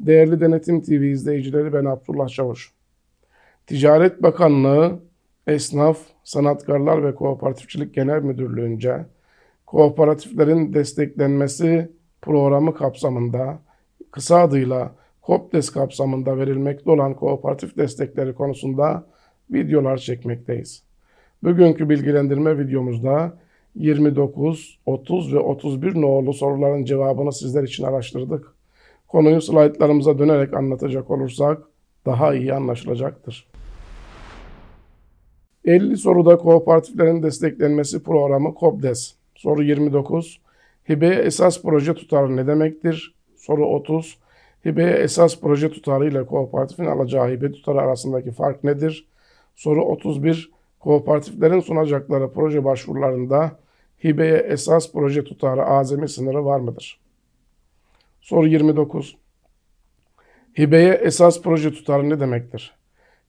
Değerli Denetim TV izleyicileri ben Abdullah Çavuş. Ticaret Bakanlığı Esnaf, Sanatkarlar ve Kooperatifçilik Genel Müdürlüğü'nce kooperatiflerin desteklenmesi programı kapsamında kısa adıyla KOPDES kapsamında verilmekte olan kooperatif destekleri konusunda videolar çekmekteyiz. Bugünkü bilgilendirme videomuzda 29, 30 ve 31 nolu soruların cevabını sizler için araştırdık. Konuyu slaytlarımıza dönerek anlatacak olursak daha iyi anlaşılacaktır. 50 soruda kooperatiflerin desteklenmesi programı KOPDES. Soru 29. Hibeye esas proje tutarı ne demektir? Soru 30. Hibeye esas proje tutarı ile kooperatifin alacağı hibe tutarı arasındaki fark nedir? Soru 31. Kooperatiflerin sunacakları proje başvurularında hibeye esas proje tutarı azami sınırı var mıdır? Soru 29. Hibeye esas proje tutarı ne demektir?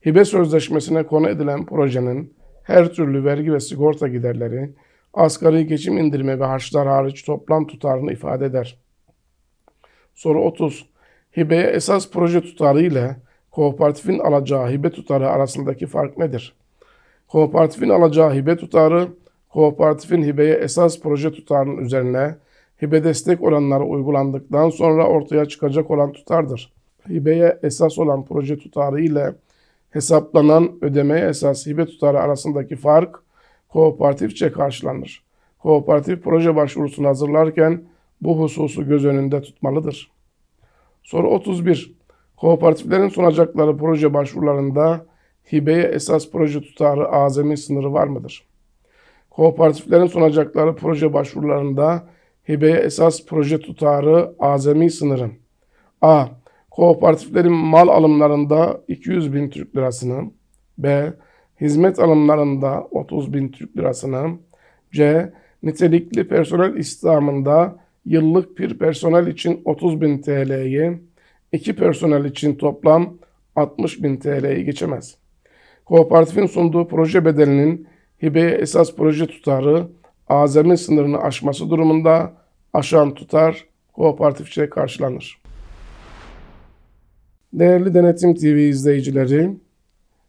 Hibe sözleşmesine konu edilen projenin her türlü vergi ve sigorta giderleri, asgari geçim indirimi ve harçlar hariç toplam tutarını ifade eder. Soru 30. Hibeye esas proje tutarı ile kooperatifin alacağı hibe tutarı arasındaki fark nedir? Kooperatifin alacağı hibe tutarı, kooperatifin hibeye esas proje tutarının üzerine hibe destek oranları uygulandıktan sonra ortaya çıkacak olan tutardır. Hibeye esas olan proje tutarı ile hesaplanan ödemeye esas hibe tutarı arasındaki fark kooperatifçe karşılanır. Kooperatif proje başvurusunu hazırlarken bu hususu göz önünde tutmalıdır. Soru 31. Kooperatiflerin sunacakları proje başvurularında hibeye esas proje tutarı azami sınırı var mıdır? Kooperatiflerin sunacakları proje başvurularında hibeye esas proje tutarı azami sınırı A. Kooperatiflerin mal alımlarında 200 bin Türk lirasını B. Hizmet alımlarında 30 bin Türk lirasını C. Nitelikli personel istihdamında yıllık bir personel için 30 bin TL'yi, iki personel için toplam 60 bin TL'yi geçemez. Kooperatifin sunduğu proje bedelinin hibeye esas proje tutarı azami sınırını aşması durumunda aşan tutar kooperatifçe karşılanır. Değerli Denetim TV izleyicileri,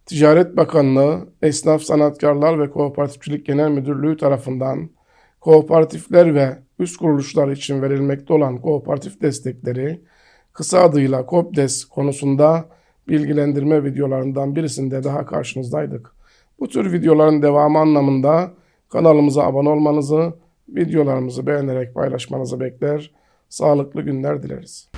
Ticaret Bakanlığı, Esnaf Sanatkarlar ve Kooperatifçilik Genel Müdürlüğü tarafından kooperatifler ve üst kuruluşlar için verilmekte olan kooperatif destekleri, kısa adıyla KOPDES konusunda bilgilendirme videolarından birisinde daha karşınızdaydık. Bu tür videoların devamı anlamında kanalımıza abone olmanızı, videolarımızı beğenerek paylaşmanızı bekler. Sağlıklı günler dileriz.